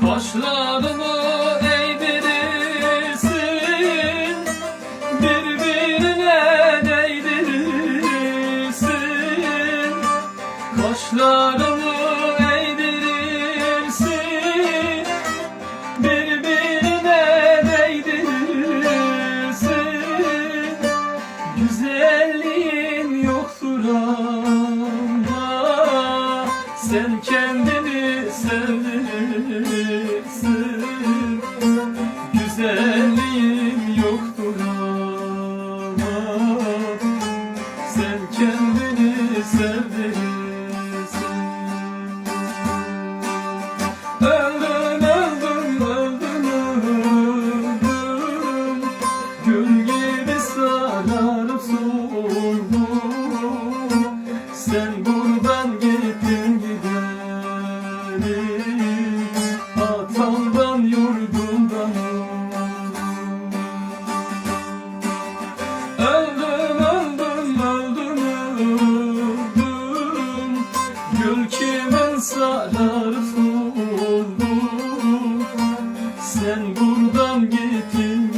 Kaşlarımı Birbirine değdirirsin. Kaşlarımı eğdirirsin Birbirine değdirirsin. Güzelliğin yoktur ama Sen kendini sevdirirsin Öldüm, öldüm, öldüm, öldüm gibi sararıp soldum Sen buradan gittin sararız ruhum Sen buradan gittin